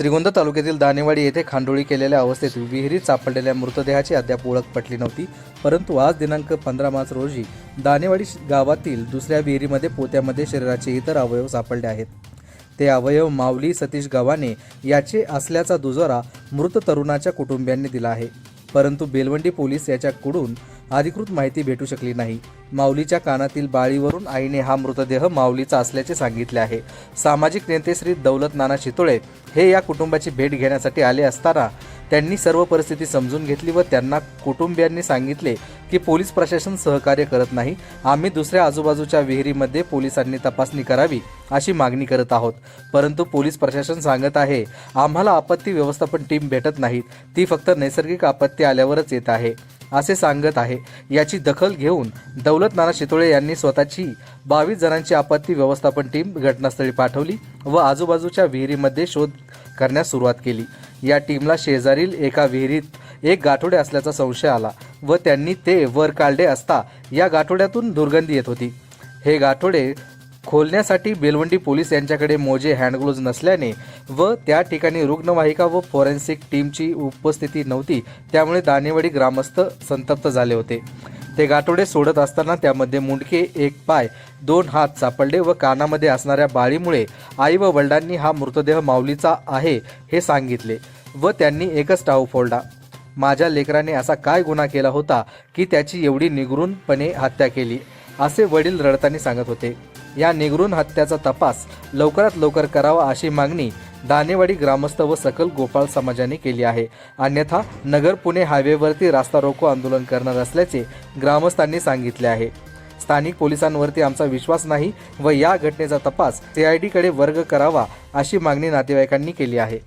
श्रीगोंदा तालुक्यातील दानेवाडी येथे खांडोळी केलेल्या अवस्थेत विहिरीत सापडलेल्या मृतदेहाची अद्याप ओळख पटली नव्हती. परंतु आज दिनांक पंधरा मार्च रोजी दानेवाडी गावातील दुसऱ्या विहिरीमध्ये पोत्यामध्ये शरीराचे इतर अवयव सापडले आहेत. ते अवयव माऊली सतीश गव्हाणे याचे असल्याचा दुजोरा मृत तरुणाच्या कुटुंबियांनी दिला आहे. परंतु बेलवंडी पोलीस याच्याकडून अधिकृत माहिती भेटू शकली नाही. माऊलीच्या कानातील बाळीवरून आईने हा मृतदेह माऊलीचा असल्याचे सांगितले आहे. सामाजिक नेते श्री दौलत नाना शितोळे हे या कुटुंबाची भेट घेण्यासाठी आले असताना त्यांनी सर्व परिस्थिती समजून घेतली व त्यांना कुटुंबियांनी सांगितले की पोलीस प्रशासन सहकार्य करत नाही. आम्ही दुसऱ्या आजूबाजूच्या विहिरीमध्ये पोलिसांनी तपासणी करावी अशी मागणी करत आहोत. परंतु पोलीस प्रशासन सांगत आहे आम्हाला आपत्ती व्यवस्थापन टीम भेटत नाहीत ती फक्त नैसर्गिक आपत्ती आल्यावरच येत आहे. असे सांगत आहे. याची दखल घेऊन दौलत नाना शितोळे यांनी स्वतःची बावीस जणांची आपत्ती व्यवस्थापन टीम घटनास्थळी पाठवली व आजूबाजूच्या विहिरीमध्ये शोध करण्यास सुरुवात केली. या टीमला शेजारील एका विहिरीत एक गाठोडे असल्याचा संशय आला व त्यांनी ते वर काढले असता या गाठोड्यातून दुर्गंधी येत होती. हे गाठोडे खोलण्यासाठी बेलवंडी पोलीस यांच्याकडे मोजे हँडग्लोव्ज नसल्याने व त्या ठिकाणी रुग्णवाहिका व फॉरेन्सिक टीमची उपस्थिती नव्हती त्यामुळे दानेवाडी ग्रामस्थ संतप्त झाले होते. ते गाठोडे सोडत असताना त्यामध्ये मुंडके एक पाय दोन हात सापडले व कानामध्ये असणाऱ्या बाळीमुळे आई व वडिलांनी हा मृतदेह माऊलीचा आहे हे सांगितले व त्यांनी एकच टाऊ फोडला. माझ्या लेकराने असा काय गुन्हा केला होता की त्याची एवढी निगरूनपणे हत्या केली असे वडील रडताना सांगत होते. या निगरून हत्याचा तपास लवकरात लवकर करावा अशी मागणी दानेवाडी ग्रामस्थ व सकल गोपाळ समाजाने केली आहे. अन्यथा नगर पुणे हायवेवरती रास्ता रोको आंदोलन करणार असल्याचे ग्रामस्थांनी सांगितले आहे. स्थानिक पोलिसांवरती आमचा विश्वास नाही व या घटनेचा तपास सीआयडीकडे वर्ग करावा अशी मागणी नातेवाईकांनी केली आहे.